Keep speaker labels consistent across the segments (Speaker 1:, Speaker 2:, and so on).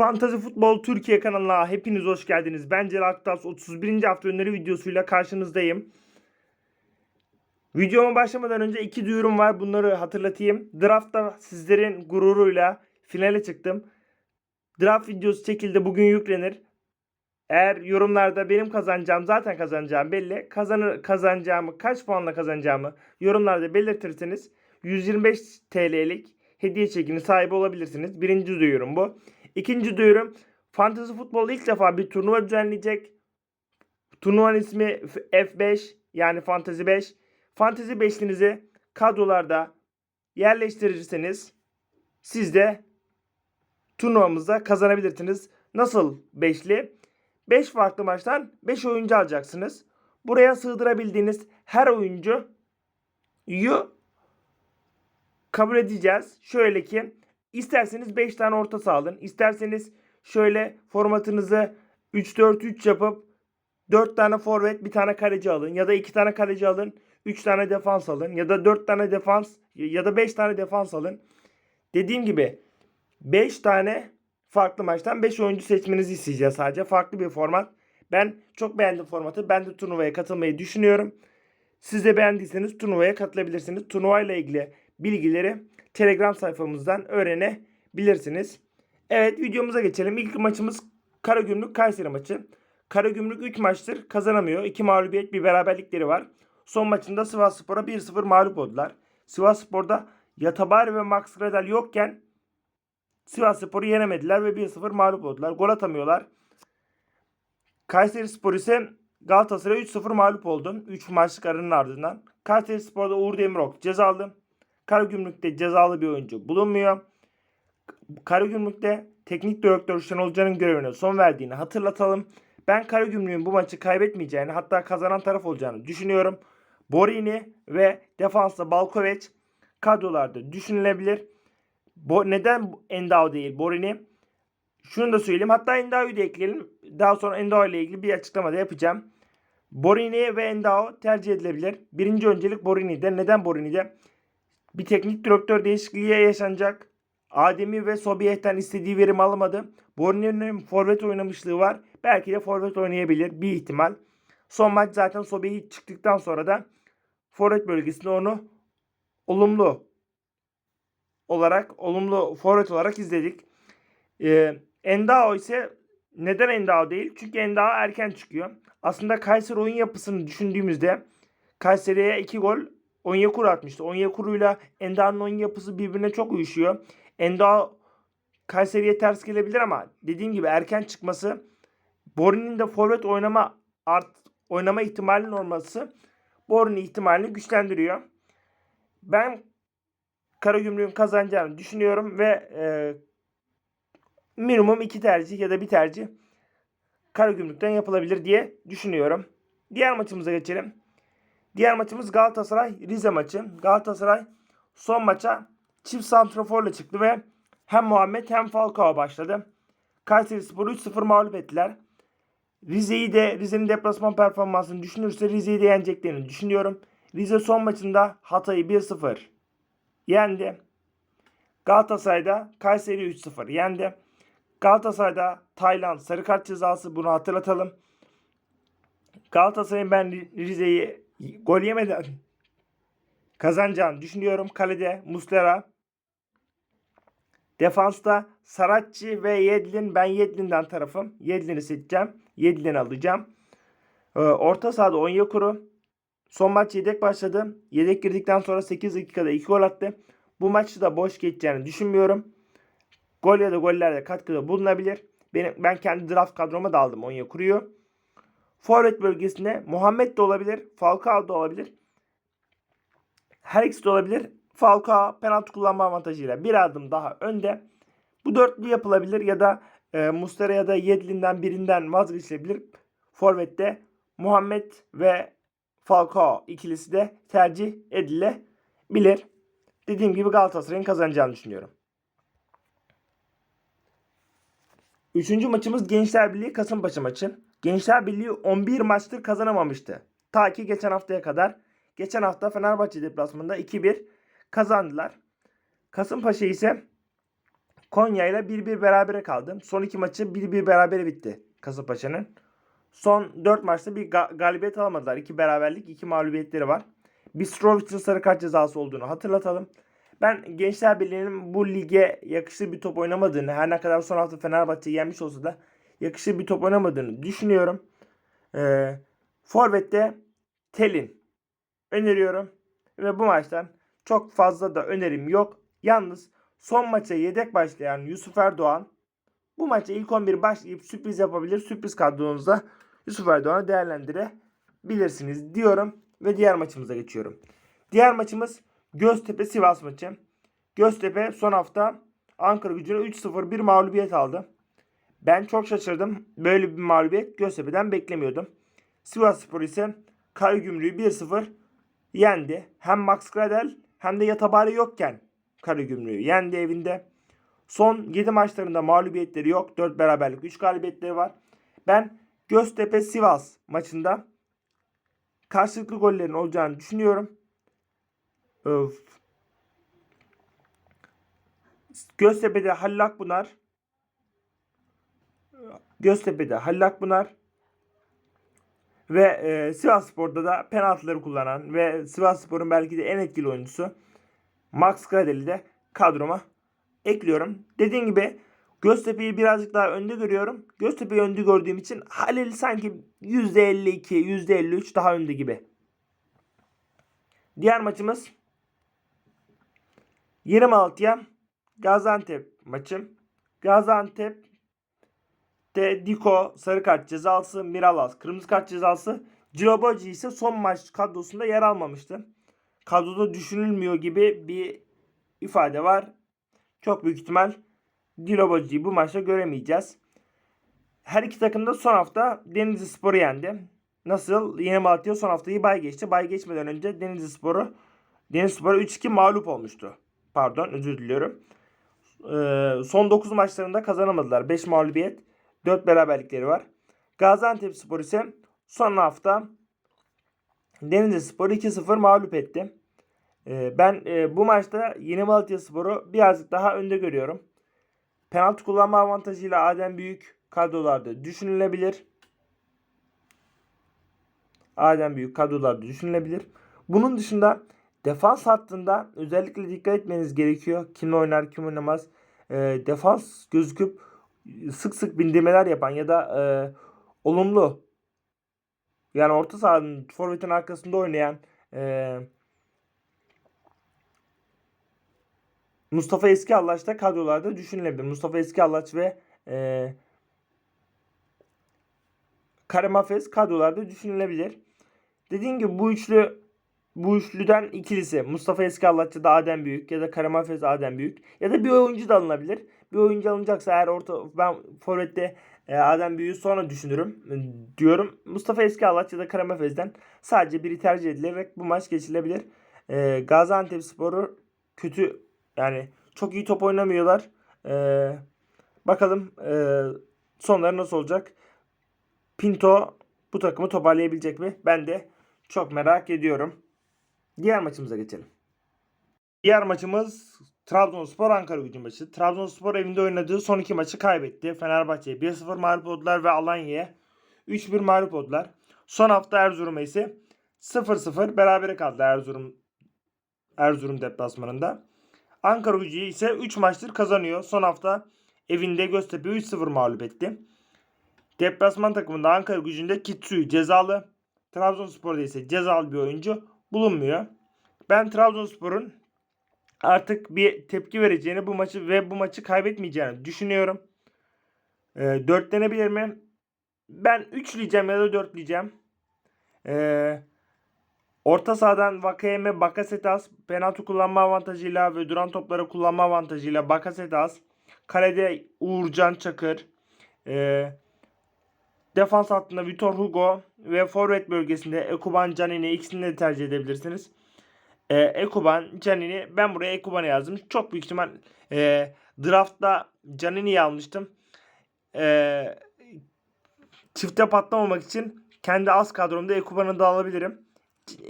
Speaker 1: Fantazi Futbol Türkiye kanalına hepiniz hoş geldiniz. Ben Celal Aktas 31. hafta öneri videosuyla karşınızdayım. Videoma başlamadan önce iki duyurum var. Bunları hatırlatayım. Draft'ta sizlerin gururuyla finale çıktım. Draft videosu çekildi. Bugün yüklenir. Eğer yorumlarda benim kazanacağım zaten kazanacağım belli. Kazanır kazanacağımı kaç puanla kazanacağımı yorumlarda belirtirseniz 125 TL'lik hediye çekinin sahibi olabilirsiniz. Birinci duyurum bu. İkinci duyurum Fantasy Futbol ilk defa bir turnuva düzenleyecek. Turnuvanın ismi F5 yani Fantasy 5. Fantasy 5'linizi kadrolarda yerleştirirseniz siz de turnuvamızda kazanabilirsiniz. Nasıl 5'li? 5 farklı maçtan 5 oyuncu alacaksınız. Buraya sığdırabildiğiniz her oyuncuyu kabul edeceğiz. Şöyle ki isterseniz 5 tane orta saha alın. İsterseniz şöyle formatınızı 3-4-3 yapıp 4 tane forvet bir tane kaleci alın. Ya da 2 tane kaleci alın. 3 tane defans alın. Ya da 4 tane defans ya da 5 tane defans alın. Dediğim gibi 5 tane farklı maçtan 5 oyuncu seçmenizi isteyeceğiz sadece. Farklı bir format. Ben çok beğendim formatı. Ben de turnuvaya katılmayı düşünüyorum. Siz de beğendiyseniz turnuvaya katılabilirsiniz. Turnuvayla ilgili bilgileri Telegram sayfamızdan öğrenebilirsiniz. Evet videomuza geçelim. İlk maçımız Karagümrük Kayseri maçı. Karagümrük 3 maçtır kazanamıyor. 2 mağlubiyet bir beraberlikleri var. Son maçında Sivas Spor'a 1-0 mağlup oldular. Sivas Spor'da Yatabari ve Max Gradel yokken Sivas Spor'u yenemediler ve 1-0 mağlup oldular. Gol atamıyorlar. Kayseri Spor ise Galatasaray 3-0 mağlup oldu. 3 maçlık aranın ardından. Kayseri Spor'da Uğur Demirok cezalı. Karagümrük'te cezalı bir oyuncu bulunmuyor. Karagümrük'te teknik direktör Şenol Hoca'nın görevine son verdiğini hatırlatalım. Ben Karagümrük'ün bu maçı kaybetmeyeceğini hatta kazanan taraf olacağını düşünüyorum. Borini ve defansta Balkoveç kadrolarda düşünülebilir. Bo neden Endao değil Borini? Şunu da söyleyeyim. Hatta Endao'yu da ekleyelim. Daha sonra Endao ile ilgili bir açıklama da yapacağım. Borini ve Endao tercih edilebilir. Birinci öncelik Borini'de. Neden Borini'de? Bir teknik direktör değişikliği yaşanacak. Ademi ve Sobiyet'ten istediği verim alamadı. Borini'nin forvet oynamışlığı var. Belki de forvet oynayabilir. Bir ihtimal. Son maç zaten Sobiyet çıktıktan sonra da forvet bölgesinde onu olumlu olarak, olumlu forvet olarak izledik. Ee, Endao ise neden Endao değil? Çünkü Endao erken çıkıyor. Aslında Kayseri oyun yapısını düşündüğümüzde Kayseri'ye 2 gol Onyekuru atmıştı. Onyekuru'yla Endao'nun oyun yapısı birbirine çok uyuşuyor. Endao Kayseri'ye ters gelebilir ama dediğim gibi erken çıkması Borini'nin de forvet oynama art oynama ihtimalinin olması Borini ihtimalini güçlendiriyor. Ben Karagümrük'ün kazanacağını düşünüyorum ve e, minimum iki tercih ya da bir tercih Karagümrük'ten yapılabilir diye düşünüyorum. Diğer maçımıza geçelim. Diğer maçımız Galatasaray Rize maçı. Galatasaray son maça çift santraforla çıktı ve hem Muhammed hem Falcao başladı. Kayseri Spor'u 3-0 mağlup ettiler. Rize'yi de Rize'nin deplasman performansını düşünürse Rize'yi de yeneceklerini düşünüyorum. Rize son maçında Hatay'ı 1-0 yendi. Galatasaray'da Kayseri 3-0 yendi. Galatasaray'da Tayland sarı kart cezası bunu hatırlatalım. Galatasaray'ın ben Rize'yi gol yemeden kazanacağını düşünüyorum. Kalede Muslera. Defansta Saratçı ve Yedlin. Ben Yedlin'den tarafım. Yedlin'i seçeceğim. Yedlin'i alacağım. Ee, orta sahada Onyekuru. Son maç yedek başladı. Yedek girdikten sonra 8 dakikada 2 gol attı. Bu maçı da boş geçeceğini düşünmüyorum. Gol ya da gollerde katkıda bulunabilir. Benim, ben kendi draft kadroma da aldım Onyekuru'yu. Forvet bölgesinde Muhammed de olabilir. Falcao da olabilir. Her ikisi de olabilir. Falcao penaltı kullanma avantajıyla bir adım daha önde. Bu dörtlü yapılabilir ya da e, Mustera ya da Yedlin'den birinden vazgeçilebilir. Forvet'te Muhammed ve Falcao ikilisi de tercih edilebilir. Dediğim gibi Galatasaray'ın kazanacağını düşünüyorum. Üçüncü maçımız Gençler Birliği Kasımpaşa maçı. Gençler Birliği 11 maçtır kazanamamıştı. Ta ki geçen haftaya kadar. Geçen hafta Fenerbahçe deplasmanında 2-1 kazandılar. Kasımpaşa ise Konya ile 1-1 berabere kaldım. Son iki maçı 1-1 berabere bitti Kasımpaşa'nın. Son 4 maçta bir ga- galibiyet alamadılar. 2 beraberlik, 2 mağlubiyetleri var. Bistrovic'in sarı kart cezası olduğunu hatırlatalım. Ben Gençler Birliği'nin bu lige yakışır bir top oynamadığını, her ne kadar son hafta Fenerbahçe'yi yenmiş olsa da yakışır bir top oynamadığını düşünüyorum. Ee, Forvet'te Telin öneriyorum. Ve bu maçtan çok fazla da önerim yok. Yalnız son maça yedek başlayan Yusuf Erdoğan bu maça ilk 11 başlayıp sürpriz yapabilir. Sürpriz kadronuzda Yusuf Erdoğan'ı değerlendirebilirsiniz diyorum. Ve diğer maçımıza geçiyorum. Diğer maçımız Göztepe Sivas maçı. Göztepe son hafta Ankara gücüne 3-0 bir mağlubiyet aldı. Ben çok şaşırdım. Böyle bir mağlubiyet Göztepe'den beklemiyordum. Sivas Spor ise Karagümrük'ü 1-0 yendi. Hem Max Gradel hem de Yatabari yokken Karagümrük'ü yendi evinde. Son 7 maçlarında mağlubiyetleri yok. 4 beraberlik 3 galibiyetleri var. Ben Göztepe Sivas maçında karşılıklı gollerin olacağını düşünüyorum. Öf. Göztepe'de Halil Akpınar Göztepe'de Halil Akpınar ve e, Sivas Spor'da da penaltıları kullanan ve Sivas Spor'un belki de en etkili oyuncusu Max Gradel'i de kadroma ekliyorum. Dediğim gibi Göztepe'yi birazcık daha önde görüyorum. Göztepe'yi önde gördüğüm için Halil sanki %52, %53 daha önde gibi. Diğer maçımız 26'ya Gaziantep maçı. Gaziantep de Diko sarı kart cezası, Miralas kırmızı kart cezası. Ciroboci ise son maç kadrosunda yer almamıştı. Kadroda düşünülmüyor gibi bir ifade var. Çok büyük ihtimal Diloboci'yi bu maçta göremeyeceğiz. Her iki takım da son hafta Denizli Spor'u yendi. Nasıl? Yeni Malatya son haftayı bay geçti. Bay geçmeden önce Denizli Spor'u Denizli Spor'a 3-2 mağlup olmuştu. Pardon özür diliyorum. Ee, son 9 maçlarında kazanamadılar. 5 mağlubiyet, 4 beraberlikleri var. Gaziantep Spor ise son hafta Denizli Spor'u 2-0 mağlup etti. Ee, ben e, bu maçta Yeni Malatya Spor'u birazcık daha önde görüyorum. Penaltı kullanma avantajıyla Adem Büyük kadrolarda düşünülebilir. Adem Büyük kadrolarda düşünülebilir. Bunun dışında defans hattında özellikle dikkat etmeniz gerekiyor. Kim oynar kim oynamaz. E, defans gözüküp sık sık bindirmeler yapan ya da e, olumlu yani orta sahanın forvetin arkasında oynayan e, Mustafa Eski Allaç da kadrolarda düşünülebilir. Mustafa Eski Allaç ve e, Karamafes kadrolarda düşünülebilir. Dediğim gibi bu üçlü bu üçlüden ikilisi Mustafa Eski Allaç'ta da Adem Büyük ya da Karamafes Adem Büyük ya da bir oyuncu da alınabilir. Bir oyuncu alınacaksa eğer orta ben forvette e, Adem Büyük'ü sonra düşünürüm e, diyorum. Mustafa Eski Allaç ya da Karamafes'den sadece biri tercih edilerek bu maç geçilebilir. E, Gaziantep Sporu kötü yani çok iyi top oynamıyorlar. E, bakalım e, sonları nasıl olacak. Pinto bu takımı toparlayabilecek mi? Ben de çok merak ediyorum. Diğer maçımıza geçelim. Diğer maçımız Trabzonspor Ankara gücü maçı. Trabzonspor evinde oynadığı son iki maçı kaybetti. Fenerbahçe'ye 1-0 mağlup oldular ve Alanya'ya 3-1 mağlup oldular. Son hafta Erzurum'a ise 0-0 berabere kaldı Erzurum Erzurum deplasmanında. Ankara gücü ise 3 maçtır kazanıyor. Son hafta evinde Göztepe'yi 3-0 mağlup etti. Deplasman takımında Ankara gücünde Kitsu'yu cezalı. Trabzonspor'da ise cezalı bir oyuncu bulunmuyor. Ben Trabzonspor'un artık bir tepki vereceğini bu maçı ve bu maçı kaybetmeyeceğini düşünüyorum. E, dörtlenebilir mi? Ben üçleyeceğim ya da dörtleyeceğim. E, orta sahadan Vakayeme, Bakasetas penaltı kullanma avantajıyla ve duran topları kullanma avantajıyla Bakasetas. Kalede Uğurcan Çakır. Eee Defans hattında Vitor Hugo ve forvet bölgesinde Ekuban Canini ikisini de tercih edebilirsiniz. Ee, Ekuban Canini ben buraya Ekuban'ı yazdım. Çok büyük ihtimal e, draftta Canini'yi almıştım. E, çifte patlamamak için kendi az kadromda Ekuban'ı da alabilirim.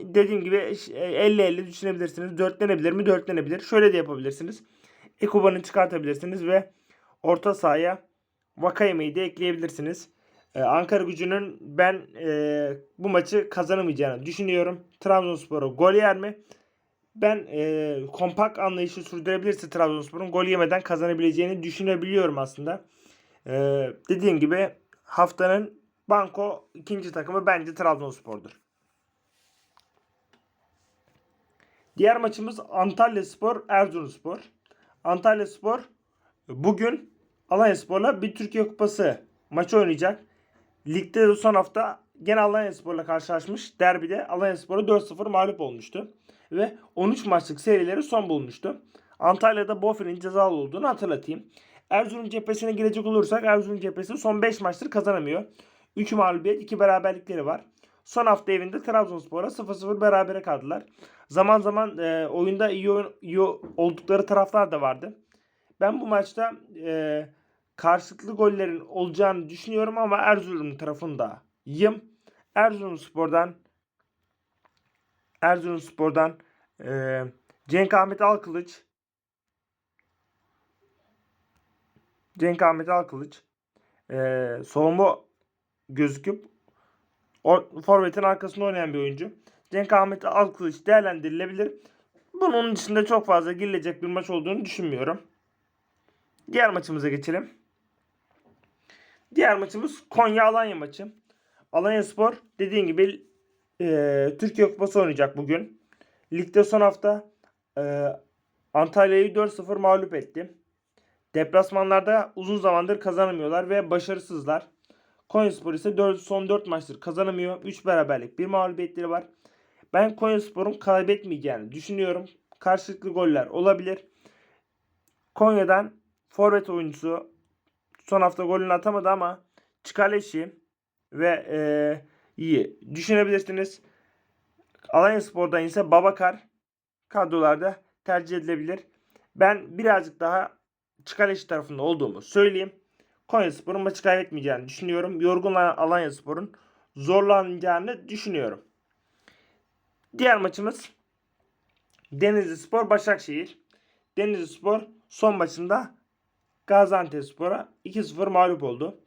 Speaker 1: Dediğim gibi 50-50 düşünebilirsiniz. Dörtlenebilir mi? Dörtlenebilir. Şöyle de yapabilirsiniz. Ekuban'ı çıkartabilirsiniz ve orta sahaya Vakayeme'yi de ekleyebilirsiniz. Ee, Ankara gücünün ben e, bu maçı kazanamayacağını düşünüyorum. Trabzonspor'a gol yer mi? Ben e, kompakt anlayışı sürdürebilirse Trabzonspor'un gol yemeden kazanabileceğini düşünebiliyorum aslında. E, dediğim gibi haftanın banko ikinci takımı bence Trabzonspor'dur. Diğer maçımız Antalya Spor, Erzurumspor. Antalya Spor bugün Alanya Spor'la bir Türkiye Kupası maçı oynayacak. Ligde de son hafta gene Alanya Spor'la karşılaşmış. Derbide Alanya Spor'a 4-0 mağlup olmuştu. Ve 13 maçlık serileri son bulmuştu. Antalya'da Bofer'in cezalı olduğunu hatırlatayım. Erzurum cephesine girecek olursak Erzurum cephesi son 5 maçtır kazanamıyor. 3 mağlubiyet 2 beraberlikleri var. Son hafta evinde Trabzonspor'a 0-0 berabere kaldılar. Zaman zaman e, oyunda iyi, oyun- iyi oldukları taraflar da vardı. Ben bu maçta e, karşılıklı gollerin olacağını düşünüyorum ama Erzurum tarafındayım. Erzurumspor'dan Erzurumspor'dan e, Cenk Ahmet Alkılıç Cenk Ahmet Alkılıç e, savunma gözüküp forvetin arkasında oynayan bir oyuncu. Cenk Ahmet Alkılıç değerlendirilebilir. Bunun dışında çok fazla girilecek bir maç olduğunu düşünmüyorum. Diğer maçımıza geçelim. Diğer maçımız Konya Alanya maçı. Alanya Spor dediğim gibi e, Türkiye Kupası oynayacak bugün. Ligde son hafta e, Antalya'yı 4-0 mağlup etti. Deplasmanlarda uzun zamandır kazanamıyorlar ve başarısızlar. Konyaspor ise 4, son 4 maçtır kazanamıyor. 3 beraberlik, 1 mağlubiyetleri var. Ben Konyaspor'un kaybetmeyeceğini düşünüyorum. Karşılıklı goller olabilir. Konya'dan forvet oyuncusu son hafta golünü atamadı ama Çikaleşi ve e, iyi düşünebilirsiniz. Alanya Spor'dan ise Babakar kadrolarda tercih edilebilir. Ben birazcık daha Çikaleşi tarafında olduğumu söyleyeyim. Konya Spor'un maçı kaybetmeyeceğini düşünüyorum. Yorgun Alanya Spor'un zorlanacağını düşünüyorum. Diğer maçımız Denizli Spor Başakşehir. Denizli Spor son maçında Gaziantep Spor'a 2-0 mağlup oldu.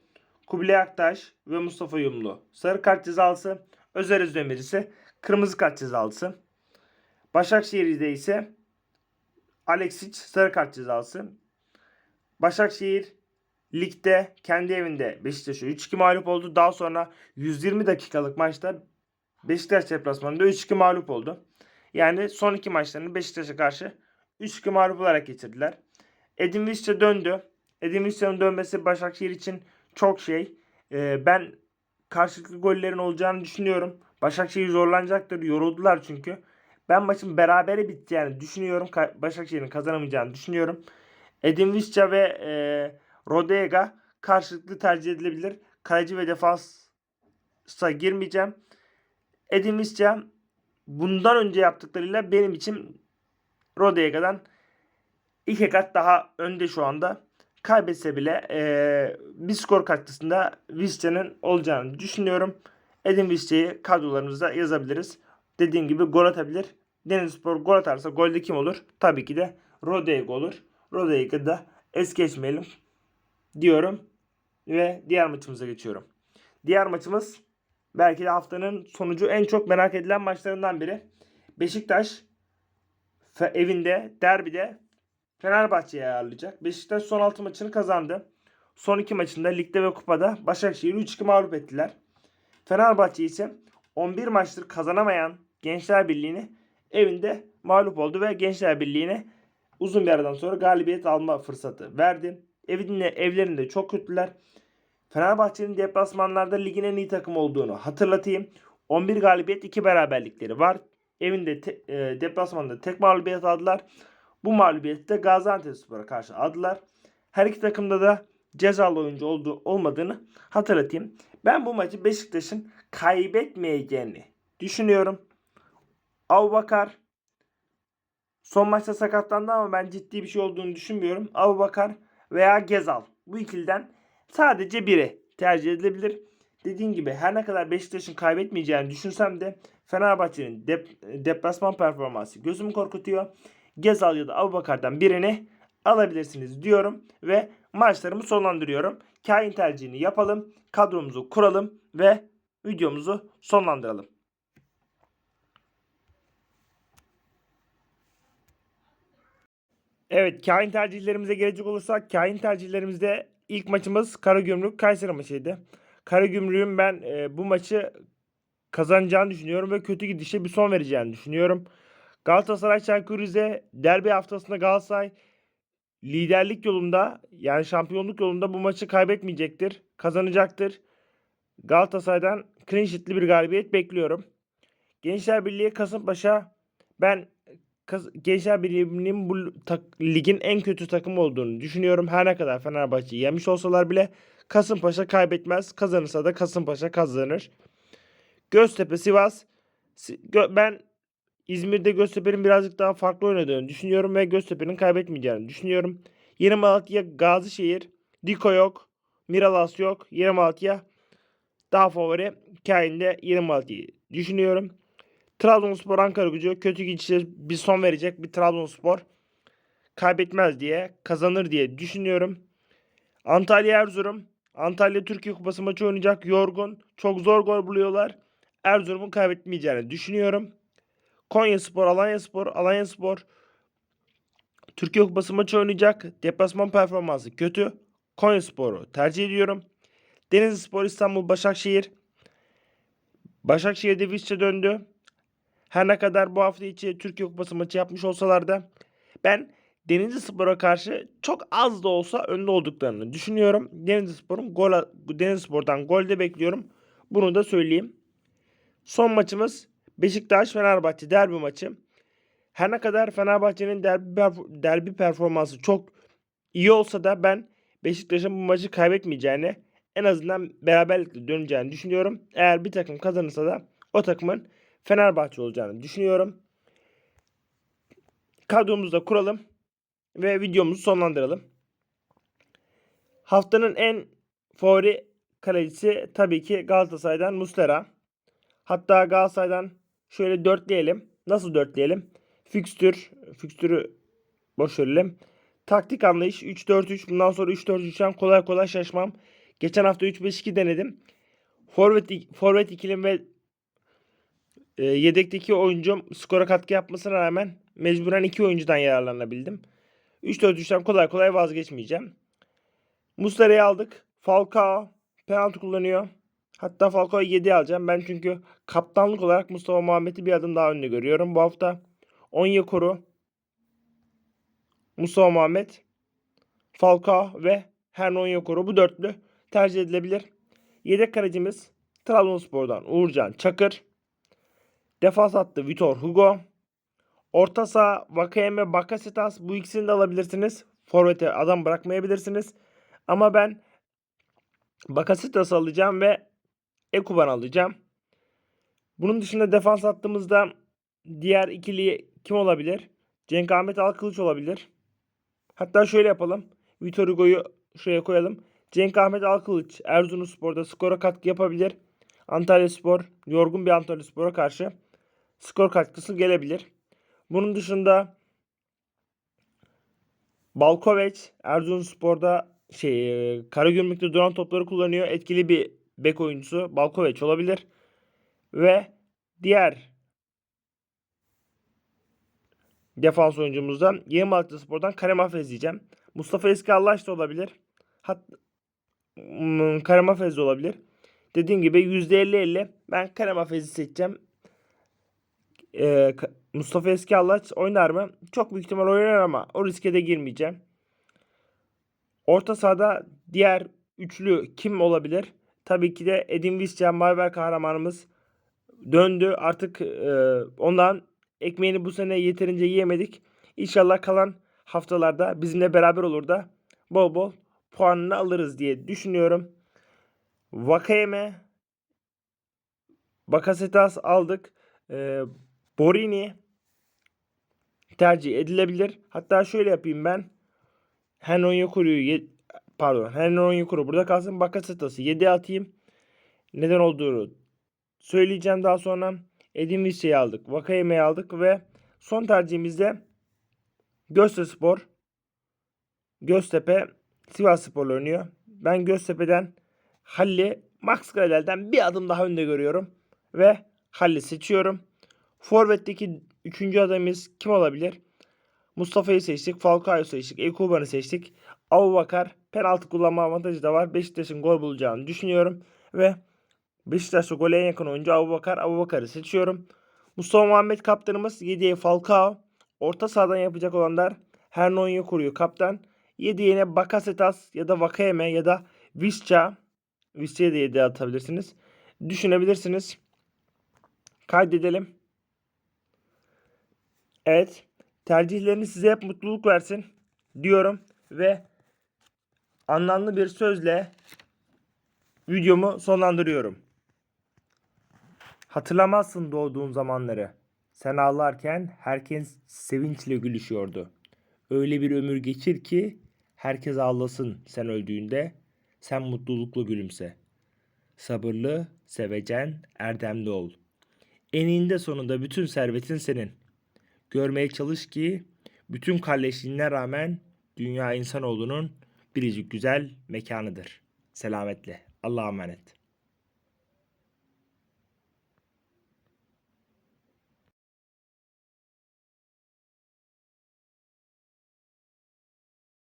Speaker 1: Kubilay Aktaş ve Mustafa Yumlu sarı kart cezalısı. Özer Özdemir ise kırmızı kart cezalısı. Başakşehir'de ise Alexic sarı kart cezalısı. Başakşehir ligde kendi evinde Beşiktaş'a 3-2 mağlup oldu. Daha sonra 120 dakikalık maçta Beşiktaş deplasmanında 3-2 mağlup oldu. Yani son iki maçlarını Beşiktaş'a karşı 3-2 mağlup olarak geçirdiler. Edin Visca döndü. Edin Visca'nın dönmesi Başakşehir için çok şey. Ee, ben karşılıklı gollerin olacağını düşünüyorum. Başakşehir zorlanacaktır. Yoruldular çünkü. Ben maçın berabere biteceğini düşünüyorum. Başakşehir'in kazanamayacağını düşünüyorum. Edin Visca ve e, Rodega karşılıklı tercih edilebilir. Kaleci ve defansa girmeyeceğim. Edin Visca bundan önce yaptıklarıyla benim için Rodega'dan iki kat daha önde şu anda. Kaybetse bile e, bir skor katkısında Visca'nın olacağını düşünüyorum. Edin Visca'yı kadrolarımıza yazabiliriz. Dediğim gibi gol atabilir. Denizlispor gol atarsa golde kim olur? Tabii ki de Rodega olur. Rodega'yı da es geçmeyelim diyorum. Ve diğer maçımıza geçiyorum. Diğer maçımız belki de haftanın sonucu en çok merak edilen maçlarından biri. Beşiktaş evinde derbide Fenerbahçe'yi ayarlayacak. Beşiktaş son 6 maçını kazandı. Son 2 maçında ligde ve kupada Başakşehir'i 3-2 mağlup ettiler. Fenerbahçe ise 11 maçtır kazanamayan Gençler Birliği'ni evinde mağlup oldu ve Gençler Birliği'ne uzun bir aradan sonra galibiyet alma fırsatı verdi. Evinde, evlerinde çok kötüler. Fenerbahçe'nin deplasmanlarda ligin en iyi takım olduğunu hatırlatayım. 11 galibiyet 2 beraberlikleri var. Evinde te, e, deplasmanda tek mağlubiyet aldılar. Bu mağlubiyeti de Gaziantepspor'a karşı aldılar. Her iki takımda da cezalı oyuncu olduğu olmadığını hatırlatayım. Ben bu maçı Beşiktaş'ın kaybetmeyeceğini düşünüyorum. Abubakar son maçta sakatlandı ama ben ciddi bir şey olduğunu düşünmüyorum. Abubakar veya Gezal bu ikiliden sadece biri tercih edilebilir. Dediğim gibi her ne kadar Beşiktaş'ın kaybetmeyeceğini düşünsem de Fenerbahçe'nin dep- deplasman performansı gözümü korkutuyor. Gezal ya da Abubakar'dan birini alabilirsiniz diyorum ve maçlarımı sonlandırıyorum. Kain tercihini yapalım. Kadromuzu kuralım ve videomuzu sonlandıralım. Evet, kain tercihlerimize gelecek olursak kain tercihlerimizde ilk maçımız Karagümrük Kayseri maçıydı. Karagümrük'ün ben e, bu maçı kazanacağını düşünüyorum ve kötü gidişe bir son vereceğini düşünüyorum. Galatasaray Çaykur Rize derbi haftasında Galatasaray liderlik yolunda yani şampiyonluk yolunda bu maçı kaybetmeyecektir. Kazanacaktır. Galatasaray'dan clean sheet'li bir galibiyet bekliyorum. Gençler Birliği Kasımpaşa ben Gençler Birliği'nin bu ligin en kötü takım olduğunu düşünüyorum. Her ne kadar Fenerbahçe'yi yemiş olsalar bile Kasımpaşa kaybetmez. Kazanırsa da Kasımpaşa kazanır. Göztepe Sivas ben İzmir'de Göztepe'nin birazcık daha farklı oynadığını düşünüyorum ve Göztepe'nin kaybetmeyeceğini düşünüyorum. Yeni Malatya Gazişehir Diko yok. Miralas yok. Yeni Malatya daha favori. Kain'de Yeni Malatya'yı düşünüyorum. Trabzonspor Ankara gücü kötü gidişe bir son verecek bir Trabzonspor kaybetmez diye kazanır diye düşünüyorum. Antalya Erzurum. Antalya Türkiye Kupası maçı oynayacak. Yorgun. Çok zor gol buluyorlar. Erzurum'un kaybetmeyeceğini düşünüyorum. Konya Spor, Alanya Spor, Alanya Spor Türkiye Kupası maçı oynayacak. Deplasman performansı kötü. Konya Spor'u tercih ediyorum. Denizli Spor, İstanbul, Başakşehir. Başakşehir'de Visca döndü. Her ne kadar bu hafta içi Türkiye Kupası maçı yapmış olsalar da ben Denizli Spor'a karşı çok az da olsa önde olduklarını düşünüyorum. Denizli Spor'un gol Denizli Spor'dan gol de bekliyorum. Bunu da söyleyeyim. Son maçımız Beşiktaş Fenerbahçe derbi maçı. Her ne kadar Fenerbahçe'nin derbi, derbi performansı çok iyi olsa da ben Beşiktaş'ın bu maçı kaybetmeyeceğini en azından beraberlikle döneceğini düşünüyorum. Eğer bir takım kazanırsa da o takımın Fenerbahçe olacağını düşünüyorum. Kadromuzu da kuralım ve videomuzu sonlandıralım. Haftanın en favori kalecisi tabii ki Galatasaray'dan Muslera. Hatta Galatasaray'dan şöyle dörtleyelim. Nasıl dörtleyelim? Fikstür, fikstürü boş verelim. Taktik anlayış 3-4-3. Bundan sonra 3-4-3'ten kolay kolay şaşmam. Geçen hafta 3-5-2 denedim. Forvet, forvet ikilim ve e, yedekteki oyuncum skora katkı yapmasına rağmen mecburen iki oyuncudan yararlanabildim. 3-4-3'ten kolay kolay vazgeçmeyeceğim. Muslera'yı aldık. Falcao penaltı kullanıyor. Hatta Falcao'yu 7 alacağım. Ben çünkü kaptanlık olarak Mustafa Muhammed'i bir adım daha önde görüyorum bu hafta. Onyekuru, Mustafa Muhammed, Falcao ve Hernan Onyekuru bu dörtlü tercih edilebilir. Yedek kalecimiz Trabzonspor'dan Uğurcan Çakır. Defans hattı Vitor Hugo. Orta saha Vakayeme Bakasetas bu ikisini de alabilirsiniz. Forvet'e adam bırakmayabilirsiniz. Ama ben Bakasetas alacağım ve Ekuban alacağım. Bunun dışında defans hattımızda diğer ikili kim olabilir? Cenk Ahmet Alkılıç olabilir. Hatta şöyle yapalım. Vitor Hugo'yu şuraya koyalım. Cenk Ahmet Alkılıç Erzurumspor'da skora katkı yapabilir. Antalya Spor, yorgun bir Antalya Spor'a karşı skor katkısı gelebilir. Bunun dışında Balkoveç Erzurumspor'da şey e, Karagümrük'te duran topları kullanıyor. Etkili bir bek oyuncusu Balkoveç olabilir. Ve diğer defans oyuncumuzdan Yeni Malatya Spor'dan Kerem Hafez diyeceğim. Mustafa Eski Allaş da olabilir. Hat hmm, Kerem Hafez de olabilir. Dediğim gibi %50-50 ben Kerem Hafez'i seçeceğim. Ee, Mustafa Eski Allaç oynar mı? Çok büyük ihtimal oynar ama o riske de girmeyeceğim. Orta sahada diğer üçlü kim olabilir? Tabii ki de Edin Visca, Marvel kahramanımız döndü. Artık e, ondan ekmeğini bu sene yeterince yiyemedik. İnşallah kalan haftalarda bizimle beraber olur da bol bol puanını alırız diye düşünüyorum. Vakayeme Bakasetas aldık. E, Borini tercih edilebilir. Hatta şöyle yapayım ben. Henon Yokuru'yu pardon Henon Yokuru burada kalsın. Bakasetas'ı 7 atayım. Neden olduğunu söyleyeceğim daha sonra. Edin Visca'yı aldık. Vakayeme'yi aldık ve son tercihimizde Göztepe Spor, Göztepe Sivas Spor'la oynuyor. Ben Göztepe'den Halil'i Max Gradel'den bir adım daha önde görüyorum. Ve Halil'i seçiyorum. Forvet'teki üçüncü adamımız kim olabilir? Mustafa'yı seçtik. Falcao'yu seçtik. Ekuban'ı seçtik. Abubakar penaltı kullanma avantajı da var. Beşiktaş'ın gol bulacağını düşünüyorum. Ve Beşiktaş'ta gole en yakın oyuncu Abubakar. Abubakar'ı seçiyorum. Mustafa Muhammed kaptanımız 7'ye Falcao. Orta sahadan yapacak olanlar Hernon'u kuruyor kaptan. 7'ye Bakasetas ya da Vakayeme ya da Visca. Visca'ya da 7 atabilirsiniz. Düşünebilirsiniz. Kaydedelim. Evet. Tercihleriniz size hep mutluluk versin diyorum ve anlamlı bir sözle videomu sonlandırıyorum. Hatırlamazsın doğduğun zamanları. Sen ağlarken herkes sevinçle gülüşüyordu. Öyle bir ömür geçir ki herkes ağlasın sen öldüğünde. Sen mutlulukla gülümse. Sabırlı, sevecen, erdemli ol. Eninde sonunda bütün servetin senin. Görmeye çalış ki bütün kalleşliğine rağmen dünya insanoğlunun biricik güzel mekanıdır. Selametle. Allah'a emanet.